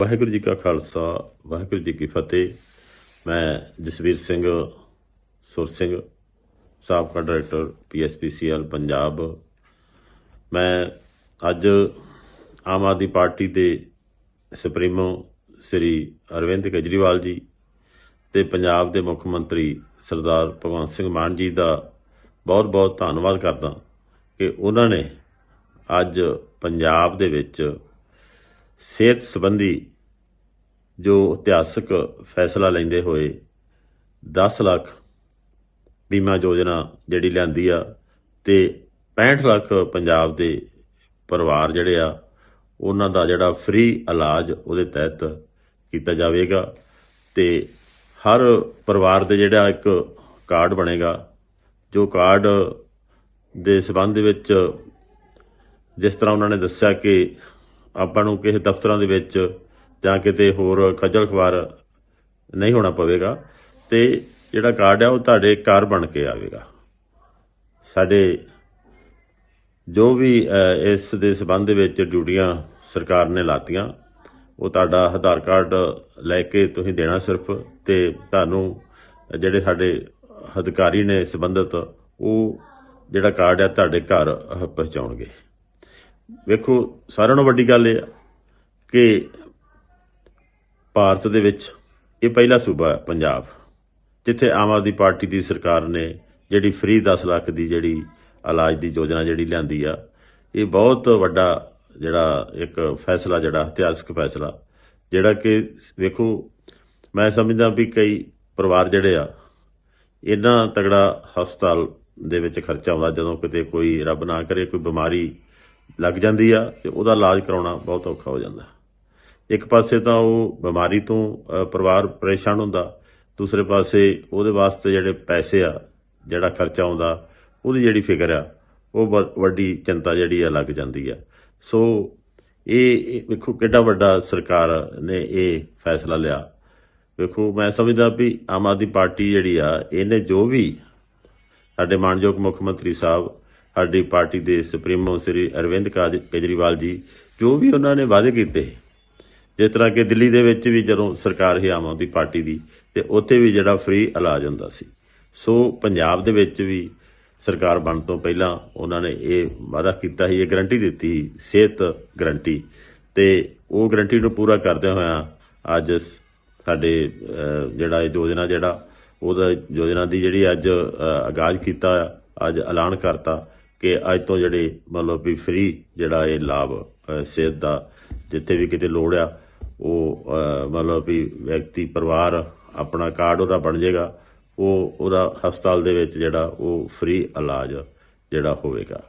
ਵਾਹਿਗੁਰੂ ਜੀ ਕਾ ਖਾਲਸਾ, ਵਾਹਿਗੁਰੂ ਜੀ ਕੀ ਫਤਿਹ। ਮੈਂ ਜਸਵੀਰ ਸਿੰਘ, ਸੁਰ ਸਿੰਘ, ਸਾਬਕਾ ਡਾਇਰੈਕਟਰ ਪੀਐਸਪੀਸੀਐਲ ਪੰਜਾਬ। ਮੈਂ ਅੱਜ ਆਮ ਆਦਮੀ ਪਾਰਟੀ ਦੇ ਸੁਪਰੀਮੋ ਸ੍ਰੀ ਅਰਵਿੰਦ ਕੇਜਰੀਵਾਲ ਜੀ ਤੇ ਪੰਜਾਬ ਦੇ ਮੁੱਖ ਮੰਤਰੀ ਸਰਦਾਰ ਭਗਵੰਤ ਸਿੰਘ ਮਾਨ ਜੀ ਦਾ ਬਹੁਤ-ਬਹੁਤ ਧੰਨਵਾਦ ਕਰਦਾ ਕਿ ਉਹਨਾਂ ਨੇ ਅੱਜ ਪੰਜਾਬ ਦੇ ਵਿੱਚ ਸਿਹਤ ਸੰਬੰਧੀ ਜੋ ਇਤਿਹਾਸਕ ਫੈਸਲਾ ਲੈਂਦੇ ਹੋਏ 10 ਲੱਖ ਬੀਮਾ ਯੋਜਨਾ ਜਿਹੜੀ ਲਿਆਂਦੀ ਆ ਤੇ 65 ਲੱਖ ਪੰਜਾਬ ਦੇ ਪਰਿਵਾਰ ਜਿਹੜੇ ਆ, ਉਹਨਾਂ ਦਾ ਜਿਹੜਾ ਫ੍ਰੀ ਇਲਾਜ ਉਹਦੇ ਤਹਿਤ ਕੀਤਾ ਜਾਵੇਗਾ ਤੇ ਹਰ ਪਰਿਵਾਰ ਦੇ ਜਿਹੜਾ ਇੱਕ ਕਾਰਡ ਬਣੇਗਾ, ਜੋ ਕਾਰਡ ਦੇ ਸਬੰਧ ਵਿੱਚ ਜਿਸ ਤਰ੍ਹਾਂ ਉਹਨਾਂ ਨੇ ਦੱਸਿਆ ਕਿ ਆਪਾਂ ਨੂੰ ਕਿਸੇ ਦਫ਼ਤਰਾਂ ਦੇ ਵਿੱਚ ਜਾਂ ਕਿਤੇ ਹੋਰ ਖੱਜਲ ਖਵਾਰ ਨਹੀਂ ਹੋਣਾ ਪਵੇਗਾ ਤੇ ਜਿਹੜਾ ਕਾਰਡ ਹੈ ਉਹ ਤੁਹਾਡੇ ਘਰ ਬਣ ਕੇ ਆਵੇਗਾ। ਸਾਡੇ ਜੋ ਵੀ ਇਸ ਦੇ ਸਬੰਧ ਦੇ ਵਿੱਚ ਡਿਊਟੀਆਂ ਸਰਕਾਰ ਨੇ ਲਾਤੀਆਂ, ਉਹ ਤੁਹਾਡਾ ਆਧਾਰ ਕਾਰਡ ਲੈ ਕੇ ਤੁਸੀਂ ਦੇਣਾ ਸਿਰਫ ਤੇ ਤੁਹਾਨੂੰ ਜਿਹੜੇ ਸਾਡੇ ਅਧਿਕਾਰੀ ਨੇ ਸੰਬੰਧਿਤ, ਉਹ ਜਿਹੜਾ ਕਾਰਡ ਹੈ ਤੁਹਾਡੇ ਘਰ ਪਹੁੰਚਾਉਣਗੇ। ਵੇਖੋ, ਸਾਰਿਆਂ ਨਾਲੋਂ ਵੱਡੀ ਗੱਲ ਇਹ ਆ ਕਿ ਭਾਰਤ ਦੇ ਵਿੱਚ ਇਹ ਪਹਿਲਾ ਸੂਬਾ ਹੈ ਪੰਜਾਬ, ਜਿੱਥੇ ਆਮ ਆਦਮੀ ਪਾਰਟੀ ਦੀ ਸਰਕਾਰ ਨੇ ਜਿਹੜੀ ਫ੍ਰੀ 10 ਲੱਖ ਦੀ ਜਿਹੜੀ ਇਲਾਜ ਦੀ ਯੋਜਨਾ ਜਿਹੜੀ ਲਿਆਂਦੀ ਆ, ਇਹ ਬਹੁਤ ਵੱਡਾ ਜਿਹੜਾ ਇੱਕ ਫੈਸਲਾ, ਜਿਹੜਾ ਇਤਿਹਾਸਕ ਫੈਸਲਾ, ਜਿਹੜਾ ਕਿ ਵੇਖੋ, ਮੈਂ ਸਮਝਦਾ ਵੀ ਕਈ ਪਰਿਵਾਰ ਜਿਹੜੇ ਆ, ਇਹਨਾਂ ਤਗੜਾ ਹਸਪਤਾਲ ਦੇ ਵਿੱਚ ਖਰਚਾ ਆਉਂਦਾ ਜਦੋਂ ਕਿਤੇ ਕੋਈ ਰੱਬ ਨਾ ਕਰੇ, ਕੋਈ ਬਿਮਾਰੀ ਲੱਗ ਜਾਂਦੀ ਆ ਤੇ ਉਹਦਾ ਇਲਾਜ ਕਰਾਉਣਾ ਬਹੁਤ ਔਖਾ ਹੋ ਜਾਂਦਾ। ਇੱਕ ਪਾਸੇ ਤਾਂ ਉਹ ਬਿਮਾਰੀ ਤੋਂ ਪਰਿਵਾਰ ਪਰੇਸ਼ਾਨ ਹੁੰਦਾ, ਦੂਸਰੇ ਪਾਸੇ ਉਹਦੇ ਵਾਸਤੇ ਜਿਹੜੇ ਪੈਸੇ ਆ, ਜਿਹੜਾ ਖਰਚਾ ਆਉਂਦਾ, ਉਹਦੀ ਜਿਹੜੀ ਫਿਕਰ ਆ, ਉਹ ਵ- ਵੱਡੀ ਚਿੰਤਾ ਜਿਹੜੀ ਆ ਲੱਗ ਜਾਂਦੀ ਆ। ਸੋ ਇਹ ਇਹ ਵੇਖੋ ਕਿੱਡਾ ਵੱਡਾ ਸਰਕਾਰ ਨੇ ਇਹ ਫੈਸਲਾ ਲਿਆ। ਵੇਖੋ, ਮੈਂ ਸਮਝਦਾ ਵੀ ਆਮ ਆਦਮੀ ਪਾਰਟੀ ਜਿਹੜੀ ਆ, ਇਹਨੇ ਜੋ ਵੀ ਸਾਡੇ ਮਾਨਯੋਗ ਮੁੱਖ ਮੰਤਰੀ ਸਾਹਿਬ ਸਾਡੀ ਪਾਰਟੀ ਦੇ ਸੁਪਰੀਮੋ ਸ੍ਰੀ ਅਰਵਿੰਦ ਕਾਜ- ਕੇਜਰੀਵਾਲ ਜੀ ਜੋ ਵੀ ਉਹਨਾਂ ਨੇ ਵਾਅਦੇ ਕੀਤੇ ਜਿਸ ਤਰ੍ਹਾਂ ਕਿ ਦਿੱਲੀ ਦੇ ਵਿੱਚ ਵੀ ਜਦੋਂ ਸਰਕਾਰ ਹੀ ਆਮ ਆਦਮੀ ਪਾਰਟੀ ਦੀ ਤੇ ਉੱਥੇ ਵੀ ਜਿਹੜਾ ਫ੍ਰੀ ਇਲਾਜ ਹੁੰਦਾ ਸੀ। ਸੋ ਪੰਜਾਬ ਦੇ ਵਿੱਚ ਵੀ ਸਰਕਾਰ ਬਣਨ ਤੋਂ ਪਹਿਲਾਂ ਉਹਨਾਂ ਨੇ ਇਹ ਵਾਅਦਾ ਕੀਤਾ ਸੀ ਇਹ ਗਰੰਟੀ ਦਿੱਤੀ ਸੀ, ਸਿਹਤ ਗਰੰਟੀ ਤੇ ਉਹ ਗਰੰਟੀ ਨੂੰ ਪੂਰਾ ਕਰਦੇ ਹੋਇਆ ਅੱਜ ਸਾਡੇ ਜਿਹੜਾ ਇਹ ਯੋਜਨਾ ਜਿਹੜਾ ਉਹਦਾ ਯੋਜਨਾ ਦੀ ਜਿਹੜੀ ਅੱਜ ਆਗਾਜ਼ ਕੀਤਾ ਆ, ਅੱਜ ਐਲਾਨ ਕਰਤਾ ਕਿ ਅੱਜ ਤੋਂ ਜਿਹੜੇ ਮਤਲਬ ਵੀ ਫ੍ਰੀ ਜਿਹੜਾ ਇਹ ਲਾਭ ਸਿਹਤ ਦਾ ਜਿੱਥੇ ਵੀ ਕਿਤੇ ਲੋੜ ਆ, ਉਹ ਮਤਲਬ ਵੀ ਵਿਅਕਤੀ, ਪਰਿਵਾਰ ਆਪਣਾ ਕਾਰਡ ਉਹਦਾ ਬਣ ਜਾਏਗਾ, ਉਹ ਉਹਦਾ ਹਸਪਤਾਲ ਦੇ ਵਿੱਚ ਜਿਹੜਾ ਉਹ ਫ੍ਰੀ ਇਲਾਜ ਜਿਹੜਾ ਹੋਵੇਗਾ।